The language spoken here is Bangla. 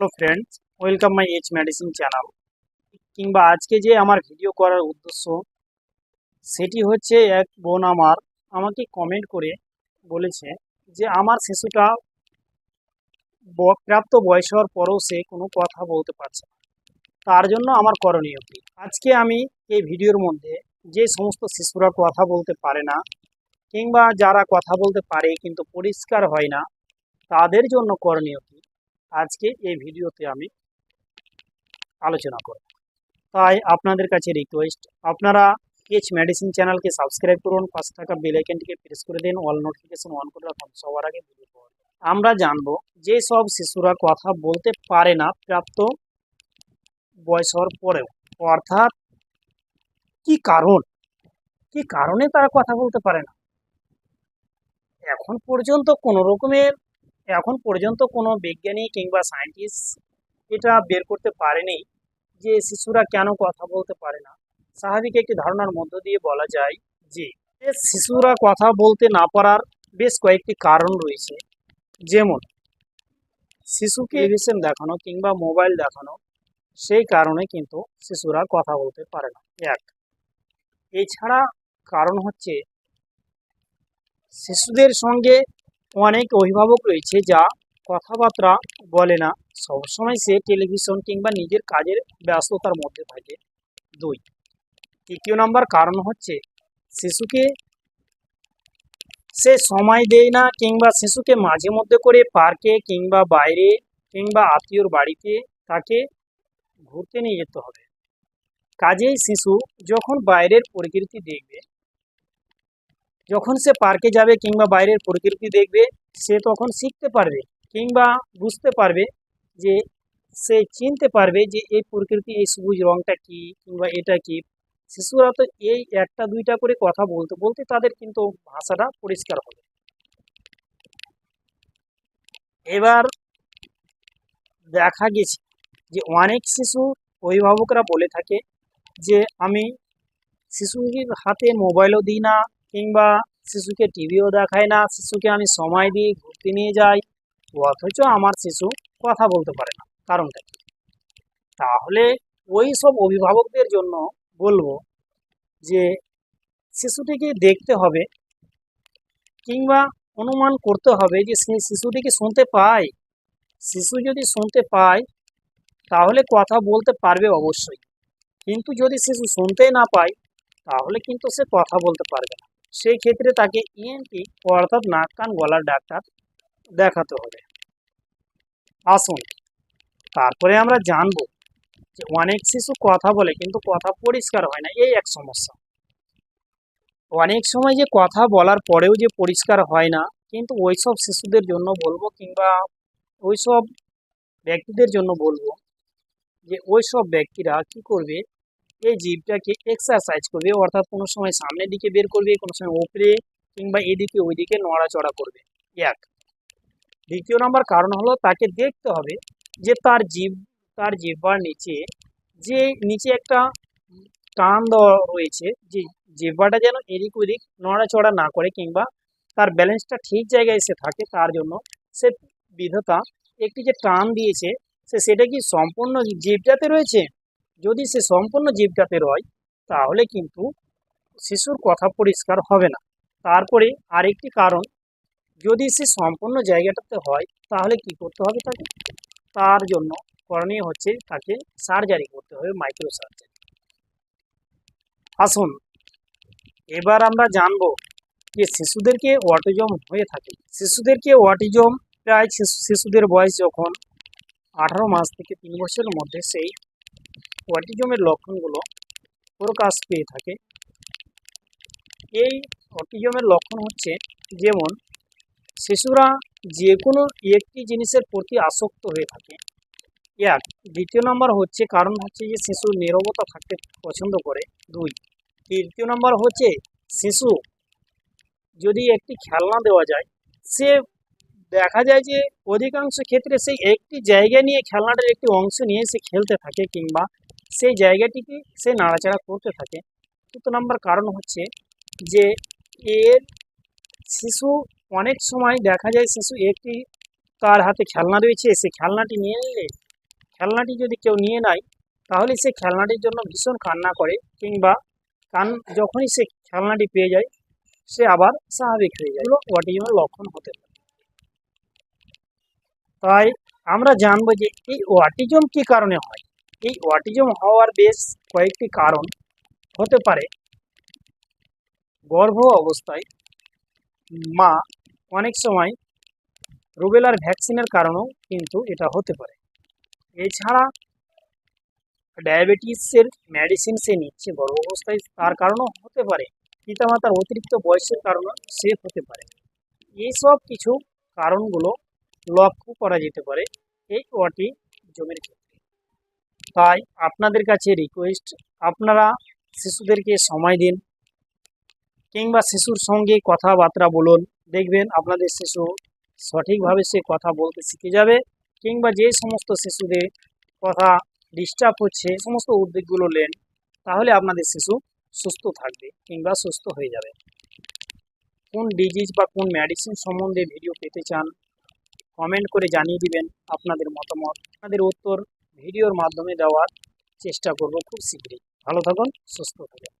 Hello friends welcome my H medicine channel কিংবা আজকে যে আমার ভিডিও করার উদ্দেশ্য, সেটি হচ্ছে এক বোন আমার আমাকে কমেন্ট করে বলেছে যে আমার শিশুটা প্রাপ্ত বয়স হওয়ার পরেও সে কোনো কথা বলতে পারছে না। তার জন্য আমার করণীয় কী? আজকে আমি এই ভিডিওর মধ্যে যে সমস্ত শিশুরা কথা বলতে পারে না, কিংবা যারা কথা বলতে পারে কিন্তু পরিষ্কার হয় না, তাদের জন্য করণীয় আজকে এই ভিডিওতে আমি আলোচনা করব। তাই আপনাদের কাছে রিকোয়েস্ট আপনারা এইচ মেডিসিন চ্যানেলকে সাবস্ক্রাইব করুন পাঁচ টাকা বেল আইকনটিকে প্রেস করে দিন অল নোটিফিকেশন অন করে রাখুন, সবার আগে ভিডিও পাওয়ার। আমরা জানব যে সব শিশুরা কথা বলতে পারে না প্রাপ্ত বয়স হওয়ার পরেও। অর্থাৎ কি কারণ? কি কারণে তারা কথা বলতে পারে না? এখন পর্যন্ত কোনো রকমের এখন পর্যন্ত কোনো বিজ্ঞানী কিংবা সায়েন্টিস্ট এটা বের করতে পারেনি যে শিশুরা কেন কথা বলতে পারে না। স্বাভাবিক একটি ধারণার মধ্য দিয়ে বলা যায় যে, শিশুরা কথা বলতে না পারার বেশ কয়েকটি কারণ রয়েছে। যেমন, শিশুকে টেলিভিশন দেখানো কিংবা মোবাইল দেখানো, সেই কারণে কিন্তু শিশুরা কথা বলতে পারে না। এক, এছাড়া কারণ হচ্ছে, শিশুদের সঙ্গে অনেক অভিভাবক রয়েছে যা কথাবার্তা বলে না। সবসময় সে টেলিভিশন কিংবা নিজের কাজের ব্যস্ততার মধ্যে থাকে। দুই, তৃতীয় নম্বর কারণ হচ্ছে শিশুকে সে সময় দেয় না কিংবা শিশুকে মাঝে মধ্যে করে পার্কে কিংবা বাইরে কিংবা আত্মীয়র বাড়িতে তাকে ঘুরতে নিয়ে যেতে হবে। কাজেই শিশু যখন বাইরের প্রকৃতি দেখবে যখন সে পার্কে যাবে কিংবা বাইরের প্রকৃতি দেখবে, সে তখন শিখতে পারবে কিংবা বুঝতে পারবে যে, সে চিনতে পারবে যে এই প্রকৃতি, এই সবুজ রঙটা কি কিংবা এটা কি। শিশুরা তো এই একটা, দুইটা করে কথা বলতে বলতে তাদের কিন্তু ভাষাটা পরিষ্কার হবে। এবার দেখা গেছে যে অনেক শিশু অভিভাবকরা বলে থাকে যে, আমি শিশুর হাতে মোবাইলও দিই না কিংবা শিশুকে টিভিও দেখায় না, শিশুকে আমি সময় দিই ঘুরতে নিয়ে যাই, অথচ আমার শিশু কথা বলতে পারে না। কারণটা কি? তাহলে ওই সব অভিভাবকদের জন্য বলব যে, শিশুটিকে দেখতে হবে কিংবা অনুমান করতে হবে যে, সে শিশুটিকে শুনতে পায়? শিশু যদি শুনতে পায়, তাহলে কথা বলতে পারবে অবশ্যই। কিন্তু যদি শিশু শুনতেই না পায়, তাহলে কিন্তু সে কথা বলতে পারবে না। সেই ক্ষেত্রে তাকে ইএনটি অর্থাৎ নাক, কান, গলার ডাক্তার দেখাতে হবে। আসুন, তারপরে আমরা জানব যে অনেক শিশু কথা বলে কিন্তু কথা পরিষ্কার হয় না, এই এক সমস্যা। অনেক সময় যে কথা বলার পরেও যে পরিষ্কার হয় না, কিন্তু ওইসব শিশুদের জন্য বলব কিংবা ওইসব ব্যক্তিদের জন্য বলব যে ওইসব ব্যক্তিরা কি করবে এই জীবটাকে এক্সারসাইজ করবে, অর্থাৎ কোনো সময় সামনের দিকে বের করবে, কোনো সময় ওপরে কিংবা এদিকে ওইদিকে নড়াচড়া করবে। এক। দ্বিতীয় নম্বর কারণ হলো তাকে দেখতে হবে যে তার জীব তার জিহ্বার নিচে যে নিচে একটা টান দেওয়া রয়েছে, যে জিহ্বাটা যেন এদিক ওদিক নড়াচড়া না করে কিংবা তার ব্যালেন্সটা ঠিক জায়গায় এসে থাকে, তার জন্য সে বিধতা একটি যে টান দিয়েছে, সে সেটা কি সম্পূর্ণ জিভটাতে রয়েছে? যদি সে সম্পূর্ণ জীবটাতে রয় তাহলে কিন্তু শিশুর কথা পরিষ্কার হবে না। তারপরে আরেকটি কারণ, যদি সে সম্পূর্ণ জায়গাটাতে হয়, তাহলে কি করতে হবে তাকে? তার জন্য করণীয় হচ্ছে তাকে সার্জারি করতে হবে মাইক্রো সার্জারি আসুন, এবার আমরা জানব যে শিশুদেরকে অটিজম হয়ে থাকে। শিশুদেরকে অটিজম, প্রায় শিশু- শিশুদের বয়স যখন আঠারো মাস থেকে তিন বছরের মধ্যে সেই অটিজমের লক্ষণগুলো প্রকাশ পেয়ে থাকে। এই অটিজমের লক্ষণ হচ্ছে যেমন, শিশুরা যে কোনো একটি জিনিসের প্রতি আসক্ত হয়ে থাকে। এক, দ্বিতীয় নম্বর হচ্ছে কারণ হচ্ছে যে শিশু নীরবতা থাকতে পছন্দ করে। দুই, তৃতীয় নম্বর হচ্ছে শিশু যদি একটি খেলনা দেওয়া যায়, সে দেখা যায় যে অধিকাংশ ক্ষেত্রে সেই একটি জায়গা নিয়ে খেলনাটার একটি অংশ নিয়ে সে খেলতে থাকে কিংবা সেই জায়গাটিকে সে নাড়াচাড়া করতে থাকে। তৃতীয় নম্বর কারণ হচ্ছে যে, এর শিশু অনেক সময় দেখা যায় শিশু একটি তার হাতে খেলনা রয়েছে, সে খেলনাটি নিয়ে নিলে, খেলনাটি যদি কেউ নিয়ে নেয়, তাহলে সে খেলনাটির জন্য ভীষণ কান্না করে কিংবা কান, যখনই সে খেলনাটি পেয়ে যায়, সে আবার স্বাভাবিক হয়ে যায়। অটিজমের লক্ষণ হতে পারে। তাই আমরা জানব যে এই অটিজম কী কারণে হয়? এই অটিজম হওয়ার বেশ কয়েকটি কারণ হতে পারে। গর্ভ অবস্থায় মা অনেক সময় রুবেলার ভ্যাকসিনের কারণেও কিন্তু এটা হতে পারে। এছাড়া ডায়াবেটিসের মেডিসিন সে নিচ্ছে গর্ভ অবস্থায়, তার কারণেও হতে পারে। পিতামাতার অতিরিক্ত বয়সের কারণে সে হতে পারে। এইসব কিছু কারণগুলো লক্ষ্য করা যেতে পারে এই ওয়াটি জমির ক্ষেত্রে। তাই আপনাদের কাছে রিকোয়েস্ট আপনারা শিশুদেরকে সময় দিন কিংবা শিশুর সঙ্গে কথাবার্তা বলুন। দেখবেন আপনাদের শিশু সঠিকভাবে সে কথা বলতে শিখে যাবে কিংবা যে সমস্ত শিশুদের কথা ডিস্টার্ব হচ্ছে সমস্ত উদ্যোগগুলো নেন, তাহলে আপনাদের শিশু সুস্থ থাকবে কিংবা সুস্থ হয়ে যাবে। কোন ডিজিজ বা কোন মেডিসিন সম্বন্ধে ভিডিও পেতে চান কমেন্ট করে জানিয়ে দিবেন আপনাদের মতামত। আপনাদের উত্তর ভিডিওর মাধ্যমে দেওয়ার চেষ্টা করব খুব শীঘ্রই। ভালো থাকুন সুস্থ থাকুন।